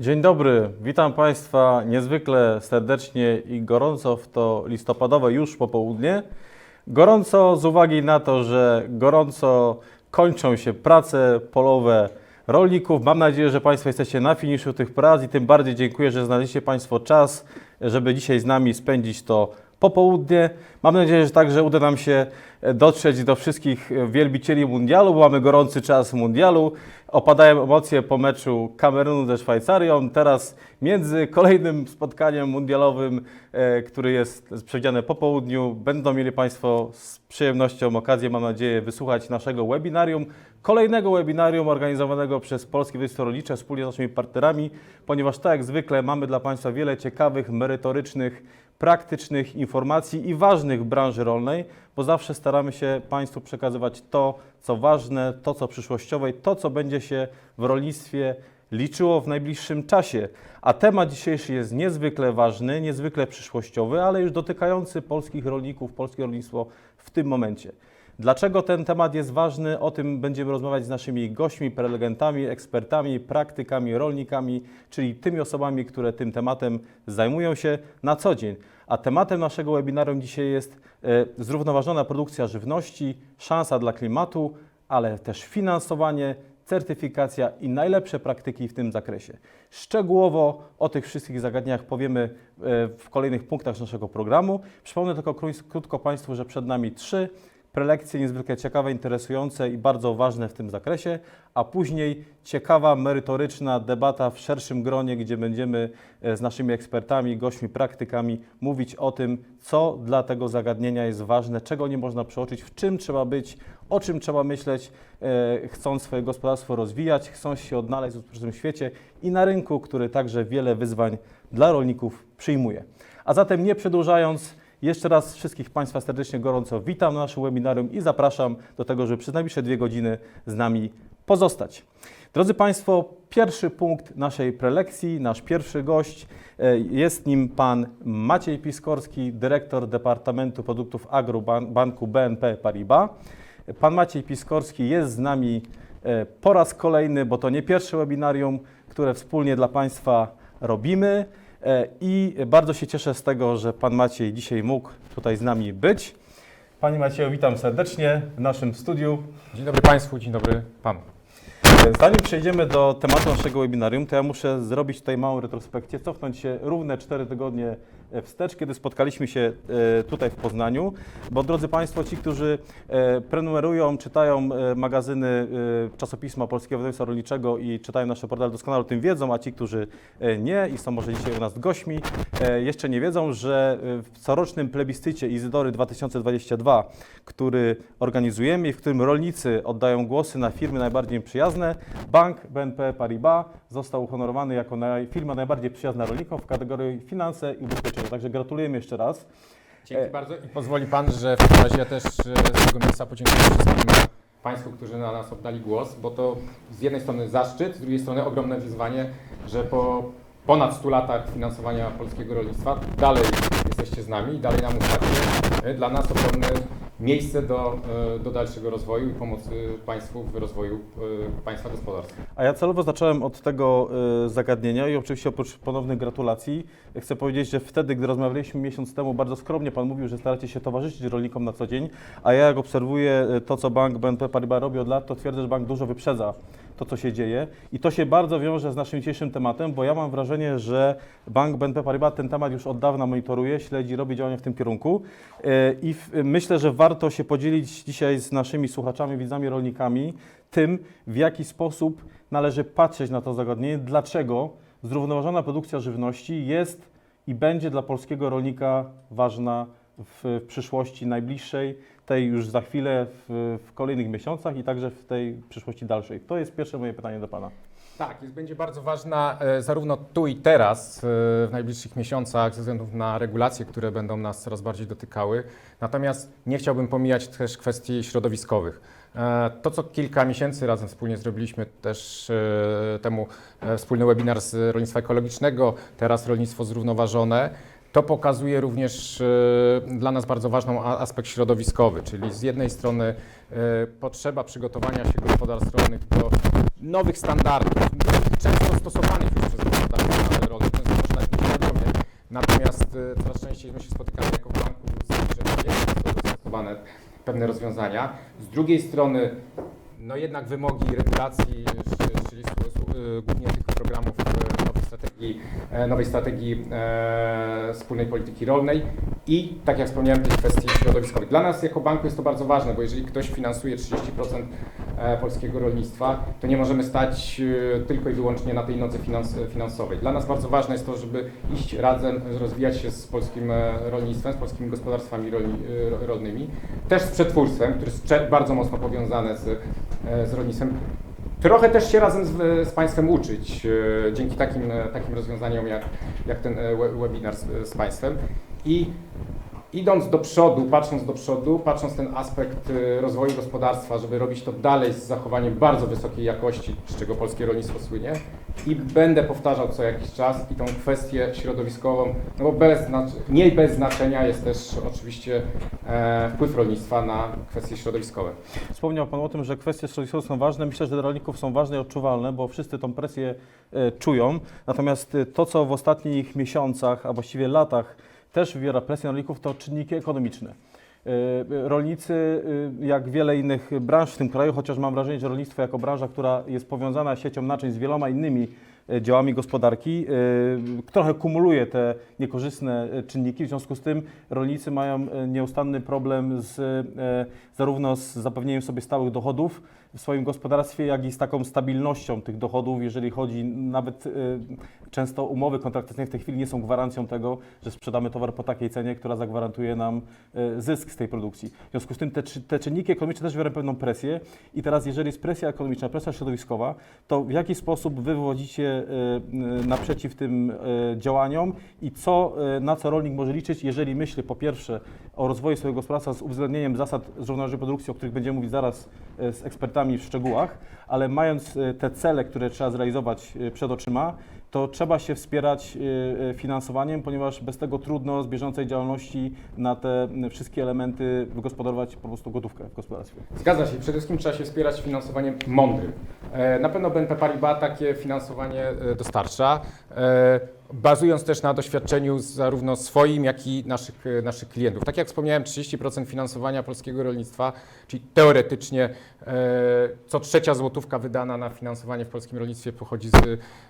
Dzień dobry, witam Państwa niezwykle serdecznie i gorąco w to listopadowe już popołudnie. Gorąco z uwagi na to, że gorąco kończą się prace polowe rolników. Mam nadzieję, że Państwo jesteście na finiszu tych prac i tym bardziej dziękuję, że znaleźliście Państwo czas, żeby dzisiaj z nami spędzić to popołudnie. Mam nadzieję, że także uda nam się dotrzeć do wszystkich wielbicieli mundialu, bo mamy gorący czas mundialu. Opadają emocje po meczu Kamerunu ze Szwajcarią. Teraz między kolejnym spotkaniem mundialowym, e, który jest przewidziane po południu, będą mieli Państwo z przyjemnością okazję, mam nadzieję, wysłuchać naszego webinarium. Kolejnego webinarium organizowanego przez Polskie Województwo Rolnicze wspólnie z naszymi partnerami, ponieważ tak jak zwykle mamy dla Państwa wiele ciekawych, merytorycznych, praktycznych informacji i ważnych branży rolnej, bo zawsze staramy się Państwu przekazywać to, co ważne, to, co przyszłościowe to, co będzie się w rolnictwie liczyło w najbliższym czasie. A temat dzisiejszy jest niezwykle ważny, niezwykle przyszłościowy, ale już dotykający polskich rolników, polskie rolnictwo w tym momencie. Dlaczego ten temat jest ważny? O tym będziemy rozmawiać z naszymi gośćmi, prelegentami, ekspertami, praktykami, rolnikami, czyli tymi osobami, które tym tematem zajmują się na co dzień. A tematem naszego webinarium dzisiaj jest e, zrównoważona produkcja żywności, szansa dla klimatu, ale też finansowanie, certyfikacja i najlepsze praktyki w tym zakresie. Szczegółowo o tych wszystkich zagadnieniach powiemy e, w kolejnych punktach naszego programu. Przypomnę tylko kró- krótko Państwu, że przed nami trzy prelekcje niezwykle ciekawe, interesujące i bardzo ważne w tym zakresie, a później ciekawa, merytoryczna debata w szerszym gronie, gdzie będziemy e, z naszymi ekspertami, gośćmi, praktykami mówić o tym, co dla tego zagadnienia jest ważne, czego nie można przeoczyć, w czym trzeba być, o czym trzeba myśleć, e, chcąc swoje gospodarstwo rozwijać, chcąc się odnaleźć w współczesnym świecie i na rynku, który także wiele wyzwań dla rolników przyjmuje. A zatem nie przedłużając, jeszcze raz wszystkich Państwa serdecznie gorąco witam na naszym webinarium i zapraszam do tego, żeby przez najbliższe dwie godziny z nami pozostać. Drodzy Państwo, pierwszy punkt naszej prelekcji, nasz pierwszy gość, e, jest nim pan Maciej Piskorski, dyrektor Departamentu Produktów Agro Ban- Banku BNP Paribas. Pan Maciej Piskorski jest z nami e, po raz kolejny, bo to nie pierwsze webinarium, które wspólnie dla Państwa robimy. E, I bardzo się cieszę z tego, że Pan Maciej dzisiaj mógł tutaj z nami być. Panie Macieju, witam serdecznie w naszym studiu. Dzień dobry Państwu, dzień dobry Panu. E, Zanim przejdziemy do tematu naszego webinarium, to ja muszę zrobić tutaj małą retrospekcję, cofnąć się równe 4 tygodnie wstecz, kiedy spotkaliśmy się e, tutaj w Poznaniu, bo drodzy Państwo, ci, którzy e, prenumerują, czytają e, magazyny e, czasopisma Polskiego Wydawnictwa Rolniczego i czytają nasze portale, doskonale o tym wiedzą, a ci, którzy e, nie i są może dzisiaj u nas gośćmi, e, jeszcze nie wiedzą, że e, w corocznym plebiscycie Izydory 2022, który organizujemy i w którym rolnicy oddają głosy na firmy najbardziej przyjazne, bank BNP Paribas został uhonorowany jako firma najbardziej przyjazna rolnikom w kategorii finanse i ubezpieczenia. Także gratulujemy jeszcze raz. Dzięki E, bardzo i pozwoli Pan, że w takim razie ja też e, z tego miejsca podziękuję wszystkim Państwu, którzy na nas oddali głos, bo to z jednej strony zaszczyt, z drugiej strony ogromne wyzwanie, że po ponad 100 latach finansowania polskiego rolnictwa dalej jesteście z nami i dalej nam ufacie. E, Dla nas ogromne miejsce do, e, do dalszego rozwoju i pomocy Państwu w rozwoju e, Państwa gospodarstwa. A ja celowo zacząłem od tego y, zagadnienia i oczywiście oprócz ponownych gratulacji chcę powiedzieć, że wtedy, gdy rozmawialiśmy miesiąc temu, bardzo skromnie Pan mówił, że staracie się towarzyszyć rolnikom na co dzień, a ja jak obserwuję to, co bank BNP Paribas robi od lat, to twierdzę, że bank dużo wyprzedza to, co się dzieje. I to się bardzo wiąże z naszym dzisiejszym tematem, bo ja mam wrażenie, że bank BNP Paribas ten temat już od dawna monitoruje, śledzi, robi działania w tym kierunku. Y, i myślę, że warto się podzielić dzisiaj z naszymi słuchaczami, widzami, rolnikami tym, w jaki sposób należy patrzeć na to zagadnienie, dlaczego zrównoważona produkcja żywności jest i będzie dla polskiego rolnika ważna w przyszłości najbliższej, tej już za chwilę, w, w kolejnych miesiącach i także w tej przyszłości dalszej. To jest pierwsze moje pytanie do Pana. Tak, jest, będzie bardzo ważna e, zarówno tu i teraz, e, w najbliższych miesiącach, ze względu na regulacje, które będą nas coraz bardziej dotykały. Natomiast nie chciałbym pomijać też kwestii środowiskowych. E, To, co kilka miesięcy razem wspólnie zrobiliśmy, też e, temu e, wspólny webinar z rolnictwa ekologicznego, teraz rolnictwo zrównoważone, to pokazuje również e, dla nas bardzo ważny aspekt środowiskowy, czyli z jednej strony e, potrzeba przygotowania się gospodarstw rolnych do nowych standardów, często stosowanych już przez gospodarstwa rolne, często można ich. Natomiast e, coraz częściej my się spotykamy jako banku, że są zastosowane pewne rozwiązania. Z drugiej strony, no jednak wymogi regulacji czyli y, głównie tych programów e, nowej strategii, e, nowej strategii e, wspólnej polityki rolnej i, tak jak wspomniałem, tych kwestii środowiskowych. Dla nas jako banku jest to bardzo ważne, bo jeżeli ktoś finansuje 30% e, polskiego rolnictwa, to nie możemy stać e, tylko i wyłącznie na tej nodze finans, finansowej. Dla nas bardzo ważne jest to, żeby iść razem, rozwijać się z polskim e, rolnictwem, z polskimi gospodarstwami rolni, e, rolnymi, też z przetwórstwem, które jest bardzo mocno powiązane z, e, z rolnictwem. Trochę też się razem z, z Państwem uczyć e, dzięki takim, e, takim rozwiązaniom jak, jak ten e, we- webinar z, z Państwem. I idąc do przodu, patrząc do przodu, patrząc ten aspekt rozwoju gospodarstwa, żeby robić to dalej z zachowaniem bardzo wysokiej jakości, z czego polskie rolnictwo słynie, i będę powtarzał co jakiś czas i tą kwestię środowiskową, no bo bez, nie bez znaczenia jest też oczywiście e, wpływ rolnictwa na kwestie środowiskowe. Wspomniał Pan o tym, że kwestie środowiskowe są ważne. Myślę, że dla rolników są ważne i odczuwalne, bo wszyscy tą presję e, czują. Natomiast e, to, co w ostatnich miesiącach, a właściwie latach też wywiera presję na rolników, to czynniki ekonomiczne. E, Rolnicy, e, jak wiele innych branż w tym kraju, chociaż mam wrażenie, że rolnictwo jako branża, która jest powiązana siecią naczyń z wieloma innymi działami gospodarki, trochę kumuluje te niekorzystne czynniki. W związku z tym rolnicy mają nieustanny problem z, zarówno z zapewnieniem sobie stałych dochodów w swoim gospodarstwie, jak i z taką stabilnością tych dochodów, jeżeli chodzi nawet e, często umowy kontraktacyjne w tej chwili nie są gwarancją tego, że sprzedamy towar po takiej cenie, która zagwarantuje nam e, zysk z tej produkcji. W związku z tym te, te czynniki ekonomiczne też wywierają pewną presję i teraz jeżeli jest presja ekonomiczna, presja środowiskowa, to w jaki sposób wy wywodzicie e, naprzeciw tym działaniom i co, na co rolnik może liczyć, jeżeli myśli po pierwsze o rozwoju swojego gospodarstwa z uwzględnieniem zasad zrównoważonej produkcji, o których będziemy mówić zaraz z ekspertami w szczegółach, ale mając e, te cele, które trzeba zrealizować e, przed oczyma, to trzeba się wspierać e, finansowaniem, ponieważ bez tego trudno z bieżącej działalności na te wszystkie elementy wygospodarować po prostu gotówkę w gospodarstwie. Zgadza się. Przede wszystkim trzeba się wspierać finansowaniem mądrym. Na pewno BNP Paribas takie finansowanie dostarcza, bazując też na doświadczeniu zarówno swoim, jak i naszych, e, naszych klientów. Tak jak wspomniałem, 30% finansowania polskiego rolnictwa, czyli teoretycznie e, co trzecia złotówka wydana na finansowanie w polskim rolnictwie pochodzi z,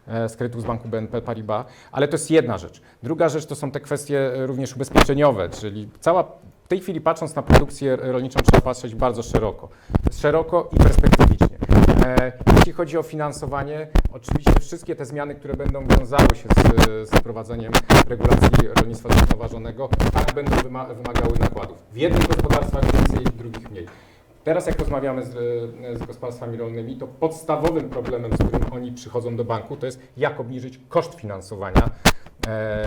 e, z kredytów z banku BNP Paribas, ale to jest jedna rzecz. Druga rzecz to są te kwestie również ubezpieczeniowe, czyli cała w tej chwili patrząc na produkcję rolniczą trzeba patrzeć bardzo szeroko. Szeroko i perspektywicznie. E, jeśli chodzi o finansowanie, oczywiście wszystkie te zmiany, które będą wiązały się z, z wprowadzeniem regulacji rolnictwa zrównoważonego, tak będą wyma- wymagały nakładów. W jednych gospodarstwach więcej, w drugich mniej. Teraz jak rozmawiamy z, z gospodarstwami rolnymi, to podstawowym problemem, z którym oni przychodzą do banku, to jest jak obniżyć koszt finansowania. E,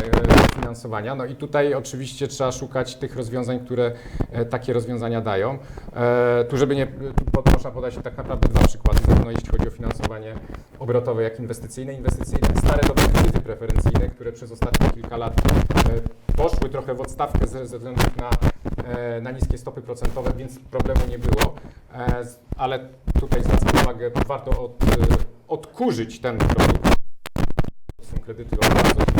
finansowania. No i tutaj oczywiście trzeba szukać tych rozwiązań, które e, takie rozwiązania dają. E, tu, żeby nie, tu można podać tak naprawdę dwa przykłady, zarówno jeśli chodzi o finansowanie obrotowe, jak inwestycyjne. Inwestycyjne, stare dobre kredyty preferencyjne, które przez ostatnie kilka lat poszły trochę w odstawkę ze względu na, na niskie stopy procentowe, więc problemu nie było. Ale tutaj zwracam uwagę, warto od, odkurzyć ten produkt. To są kredyty o bardzo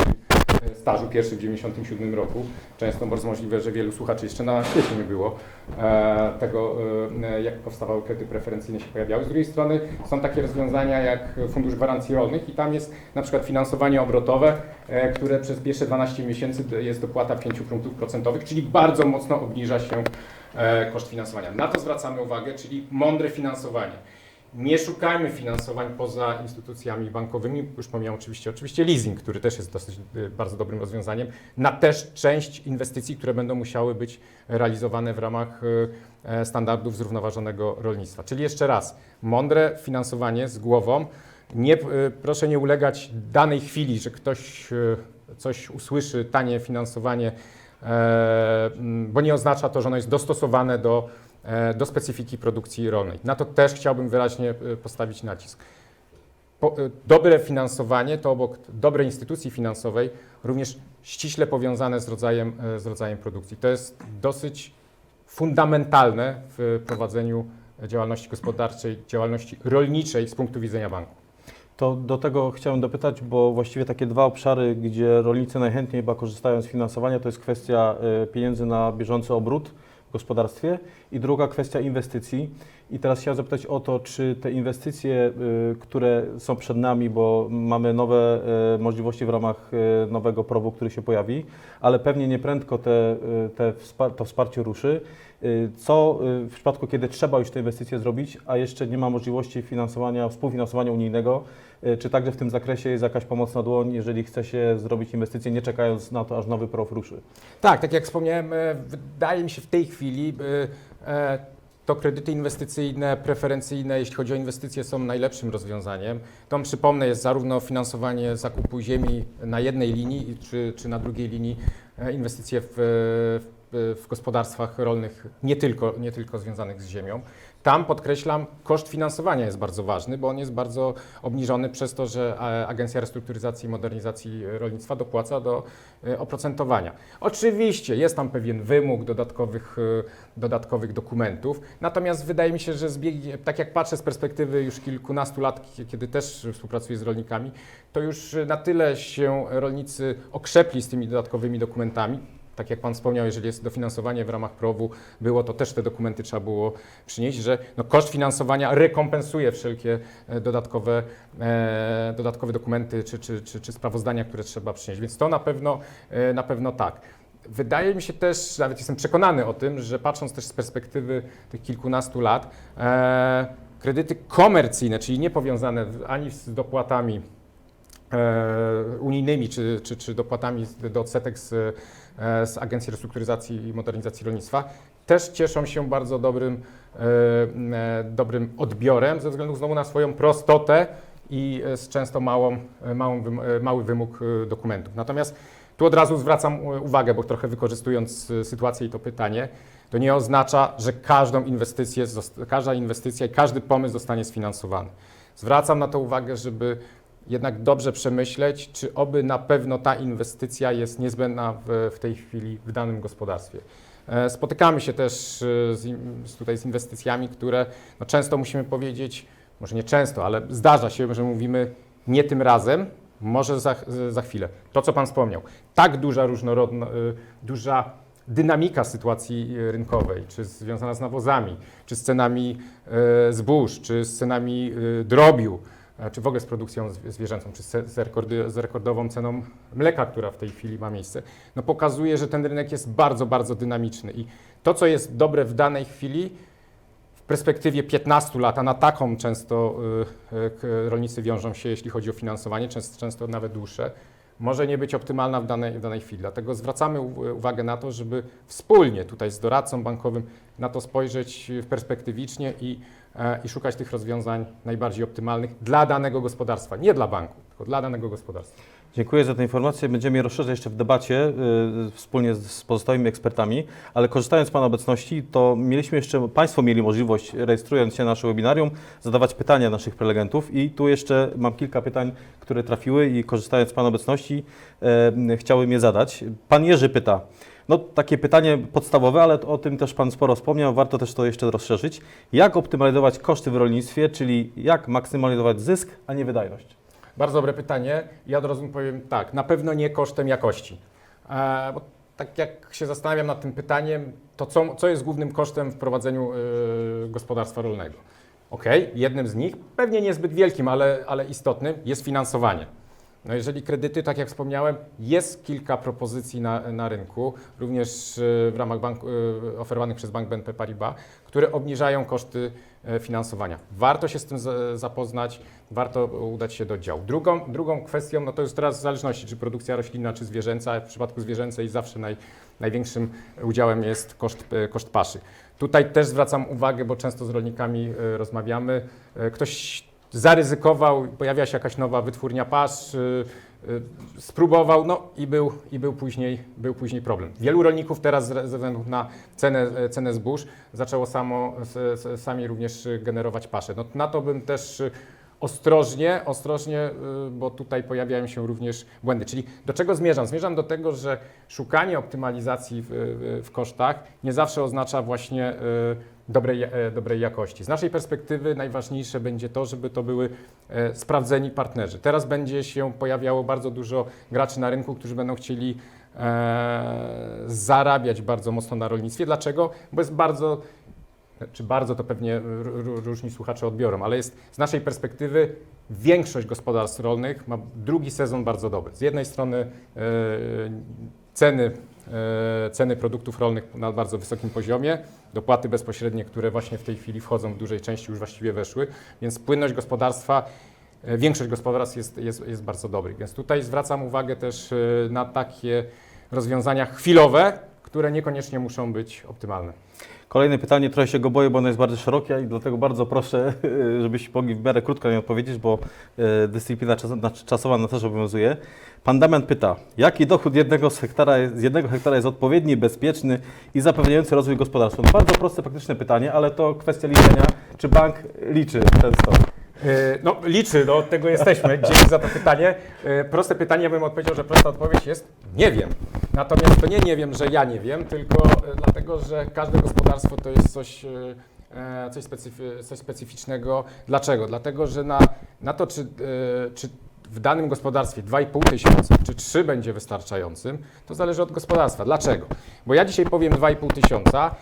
stażu, pierwszy w 1997 roku. Często bardzo możliwe, że wielu słuchaczy jeszcze na świecie nie było e, tego, e, jak powstawały kredyty preferencyjne się pojawiały. Z drugiej strony są takie rozwiązania jak Fundusz Gwarancji Rolnych i tam jest na przykład finansowanie obrotowe, e, które przez pierwsze 12 miesięcy jest dopłata 5 punktów procentowych, czyli bardzo mocno obniża się koszt finansowania. Na to zwracamy uwagę, czyli mądre finansowanie. Nie szukajmy finansowań poza instytucjami bankowymi. Już pomijam oczywiście, oczywiście leasing, który też jest dosyć y, bardzo dobrym rozwiązaniem, na też część inwestycji, które będą musiały być realizowane w ramach y, e, standardów zrównoważonego rolnictwa. Czyli jeszcze raz, mądre finansowanie z głową. Nie, y, proszę nie ulegać danej chwili, że ktoś coś usłyszy, tanie finansowanie, e, bo nie oznacza to, że ono jest dostosowane do do specyfiki produkcji rolnej. Na to też chciałbym wyraźnie e, postawić nacisk. E, dobre finansowanie to obok dobrej instytucji finansowej również ściśle powiązane z rodzajem, e, z rodzajem produkcji. To jest dosyć fundamentalne w prowadzeniu działalności gospodarczej, działalności rolniczej z punktu widzenia banku. To do tego chciałem dopytać, bo właściwie takie dwa obszary, gdzie rolnicy najchętniej chyba korzystają z finansowania, to jest kwestia pieniędzy na bieżący obrót gospodarstwie i druga kwestia inwestycji. I teraz chciałem zapytać o to, czy te inwestycje, y, które są przed nami, bo mamy nowe y, możliwości w ramach y, nowego prowu, który się pojawi, ale pewnie nieprędko te, te to wsparcie ruszy. Co w przypadku, kiedy trzeba już te inwestycje zrobić, a jeszcze nie ma możliwości finansowania, współfinansowania unijnego, czy także w tym zakresie jest jakaś pomocna dłoń, jeżeli chce się zrobić inwestycje, nie czekając na to, aż nowy PROW ruszy? Tak, tak jak wspomniałem, e, wydaje mi się w tej chwili e, to kredyty inwestycyjne, preferencyjne, jeśli chodzi o inwestycje, są najlepszym rozwiązaniem. To przypomnę, jest zarówno finansowanie zakupu ziemi na jednej linii, czy, czy na drugiej linii, e, inwestycje w, w, w gospodarstwach rolnych, nie tylko, nie tylko związanych z ziemią. Tam podkreślam, koszt finansowania jest bardzo ważny, bo on jest bardzo obniżony przez to, że e, Agencja Restrukturyzacji i Modernizacji Rolnictwa dopłaca do e, oprocentowania. Oczywiście jest tam pewien wymóg dodatkowych, e, dodatkowych dokumentów, natomiast wydaje mi się, że tak jak patrzę z perspektywy już kilkunastu lat, kie- kiedy też współpracuję z rolnikami, to już na tyle się rolnicy okrzepli z tymi dodatkowymi dokumentami, tak jak Pan wspomniał, jeżeli jest dofinansowanie w ramach PROW-u, było to też te dokumenty trzeba było przynieść, że no koszt finansowania rekompensuje wszelkie e, dodatkowe, e, dodatkowe dokumenty czy, czy, czy, czy sprawozdania, które trzeba przynieść. Więc to na pewno, e, na pewno tak. Wydaje mi się też, nawet jestem przekonany o tym, że patrząc też z perspektywy tych kilkunastu lat, e, kredyty komercyjne, czyli nie powiązane w- ani z dopłatami e, unijnymi czy, czy, czy dopłatami do odsetek z, z Agencji Restrukturyzacji i Modernizacji Rolnictwa, też cieszą się bardzo dobrym, e, e, dobrym odbiorem ze względu znowu na swoją prostotę i e, z często małą, e, małą, e, mały wymóg e, dokumentów. Natomiast tu od razu zwracam e, uwagę, bo trochę wykorzystując e, sytuację i to pytanie, to nie oznacza, że każdą inwestycję, każda inwestycja i każdy pomysł zostanie sfinansowany. Zwracam na to uwagę, żeby jednak dobrze przemyśleć, czy oby na pewno ta inwestycja jest niezbędna w, w tej chwili w danym gospodarstwie. E, Spotykamy się też e, z, z tutaj z inwestycjami, które no często musimy powiedzieć, może nie często, ale zdarza się, że mówimy nie tym razem, może za, za chwilę. To, co Pan wspomniał, tak duża różnorodna, y, duża dynamika sytuacji rynkowej, czy związana z nawozami, czy z cenami zbóż, czy z cenami drobiu, e, czy w ogóle z produkcją zwi- zwierzęcą, czy z, rekordową ceną mleka, która w tej chwili ma miejsce, no pokazuje, że ten rynek jest bardzo, bardzo dynamiczny i to, co jest dobre w danej chwili, w perspektywie 15 lat, a na taką często y, y, rolnicy wiążą się, jeśli chodzi o finansowanie, często, często nawet dłuższe, może nie być optymalna w danej, w danej chwili. Dlatego zwracamy uwagę na to, żeby wspólnie tutaj z doradcą bankowym na to spojrzeć w perspektywicznie i, e, i szukać tych rozwiązań najbardziej optymalnych dla danego gospodarstwa. Nie dla banku, tylko dla danego gospodarstwa. Dziękuję za tę informację. Będziemy je rozszerzać jeszcze w debacie y, wspólnie z, z pozostałymi ekspertami, ale korzystając z Pana obecności, to mieliśmy jeszcze, Państwo mieli możliwość, rejestrując się na nasze webinarium, zadawać pytania naszych prelegentów i tu jeszcze mam kilka pytań, które trafiły i korzystając z Pana obecności chciałem je zadać. Pan Jerzy pyta, no takie pytanie podstawowe, ale o tym też Pan sporo wspomniał, warto też to jeszcze rozszerzyć. Jak optymalizować koszty w rolnictwie, czyli jak maksymalizować zysk, a nie wydajność? Bardzo dobre pytanie. Ja od razu powiem tak, na pewno nie kosztem jakości. E, bo tak jak się zastanawiam nad tym pytaniem, to co, co jest głównym kosztem w prowadzeniu e, gospodarstwa rolnego? Ok, jednym z nich, pewnie niezbyt wielkim, ale, ale istotnym, jest finansowanie. No jeżeli kredyty, tak jak wspomniałem, jest kilka propozycji na, na rynku, również e, w ramach banku, e, oferowanych przez Bank BNP Paribas, które obniżają koszty e, finansowania. Warto się z tym za- zapoznać, warto udać się do działu. Drugą, drugą kwestią, no to jest teraz w zależności, czy produkcja roślinna, czy zwierzęca. W przypadku zwierzęcej zawsze naj, największym udziałem jest koszt, e, koszt paszy. Tutaj też zwracam uwagę, bo często z rolnikami e, rozmawiamy. Ktoś zaryzykował, pojawia się jakaś nowa wytwórnia pasz, y, y, spróbował, no i był, i był, później, był później problem. Wielu rolników teraz ze względu na cenę, cenę zbóż zaczęło samo, sami również generować pasze. No, na to bym też y, ostrożnie, ostrożnie, bo tutaj pojawiają się również błędy. Czyli do czego zmierzam? Zmierzam do tego, że szukanie optymalizacji w, w, kosztach nie zawsze oznacza właśnie dobrej, e, dobrej jakości. Z naszej perspektywy najważniejsze będzie to, żeby to były e, sprawdzeni partnerzy. Teraz będzie się pojawiało bardzo dużo graczy na rynku, którzy będą chcieli e, zarabiać bardzo mocno na rolnictwie. Dlaczego? Bo jest bardzo, czy bardzo to pewnie różni słuchacze odbiorą, ale jest z naszej perspektywy większość gospodarstw rolnych ma drugi sezon bardzo dobry. Z jednej strony ceny, e, ceny produktów rolnych na bardzo wysokim poziomie, dopłaty bezpośrednie, które właśnie w tej chwili wchodzą w dużej części, już właściwie weszły, więc płynność gospodarstwa, e, większość gospodarstw jest, jest, jest bardzo dobrych. Więc tutaj zwracam uwagę też e, na takie rozwiązania chwilowe, które niekoniecznie muszą być optymalne. Kolejne pytanie, trochę się go boję, bo ono jest bardzo szerokie i dlatego bardzo proszę, żebyście mogli w miarę krótko na nie odpowiedzieć, bo e, dyscyplina znaczy czasowa nas też obowiązuje. Pan Damian pyta, jaki dochód jednego z, hektara, z jednego hektara jest odpowiedni, bezpieczny i zapewniający rozwój gospodarstwa? No bardzo proste, praktyczne pytanie, ale to kwestia liczenia. Czy bank liczy ten stok? E, No, liczy, no, od tego jesteśmy. Dzięki za to pytanie. E, Proste pytanie, ja bym odpowiedział, że prosta odpowiedź jest nie wiem. Natomiast to nie nie wiem, że ja nie wiem, tylko e, dlatego, że każde gospodarstwo to jest coś, e, e, coś, specyfi- coś specyficznego. Dlaczego? Dlatego, że na, na to, czy, czy w danym gospodarstwie 2,5 tysiąca, czy 3 będzie wystarczającym, to zależy od gospodarstwa. Dlaczego? Bo ja dzisiaj powiem 2,5 tysiąca,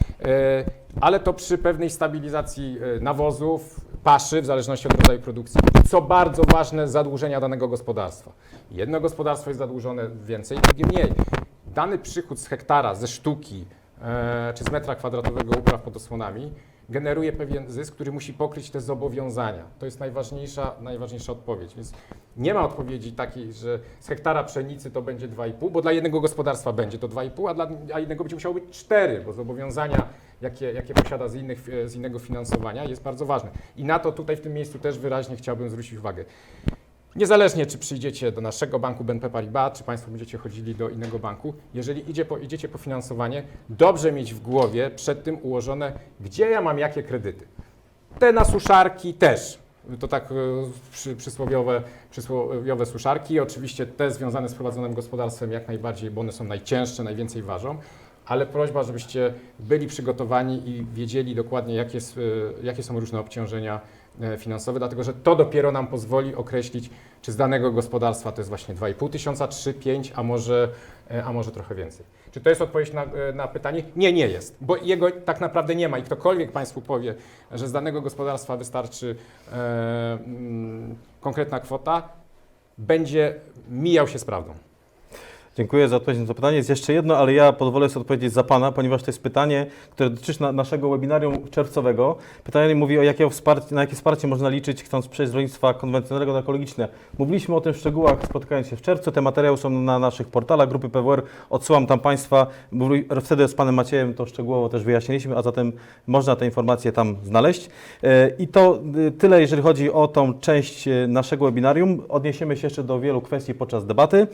ale to przy pewnej stabilizacji nawozów, paszy, w zależności od rodzaju produkcji. Co bardzo ważne, zadłużenia danego gospodarstwa. Jedno gospodarstwo jest zadłużone więcej, drugie mniej. Dany przychód z hektara, ze sztuki e, czy z metra kwadratowego upraw pod osłonami generuje pewien zysk, który musi pokryć te zobowiązania. To jest najważniejsza, najważniejsza odpowiedź. Więc nie ma odpowiedzi takiej, że z hektara pszenicy to będzie 2,5, bo dla jednego gospodarstwa będzie to 2,5, a dla a innego będzie musiało być 4, bo zobowiązania, jakie, jakie posiada z, innych, z innego finansowania, jest bardzo ważne. I na to tutaj w tym miejscu też wyraźnie chciałbym zwrócić uwagę. Niezależnie, czy przyjdziecie do naszego banku BNP Paribas, czy Państwo będziecie chodzili do innego banku, jeżeli idzie po, idziecie po finansowanie, dobrze mieć w głowie przed tym ułożone, gdzie ja mam jakie kredyty. Te na suszarki też. To tak e, przy, przysłowiowe, przysłowiowe suszarki. Oczywiście te związane z prowadzonym gospodarstwem jak najbardziej, bo one są najcięższe, najwięcej ważą. Ale prośba, żebyście byli przygotowani i wiedzieli dokładnie, jakie, e, jakie są różne obciążenia e, finansowe, dlatego że to dopiero nam pozwoli określić, czy z danego gospodarstwa to jest właśnie 2,5 tysiąca, 3, 5, a może, e, a może trochę więcej. Czy to jest odpowiedź na, e, na pytanie? Nie, nie jest, bo jego tak naprawdę nie ma i ktokolwiek Państwu powie, że z danego gospodarstwa wystarczy e, mm, konkretna kwota, będzie mijał się z prawdą. Dziękuję za odpowiedź na to pytanie. Jest jeszcze jedno, ale ja pozwolę sobie odpowiedzieć za Pana, ponieważ to jest pytanie, które dotyczy na, naszego webinarium czerwcowego. Pytanie mówi o jakie wsparcie, na jakie wsparcie można liczyć, chcąc przejść z rolnictwa konwencjonalnego na ekologiczne. Mówiliśmy o tym w szczegółach, spotykając się w czerwcu. Te materiały są na naszych portalach grupy PWR. Odsyłam tam Państwa. Wtedy z Panem Maciejem to szczegółowo też wyjaśniliśmy, a zatem można te informacje tam znaleźć. E, I to y, tyle, jeżeli chodzi o tą część e, naszego webinarium. Odniesiemy się jeszcze do wielu kwestii podczas debaty.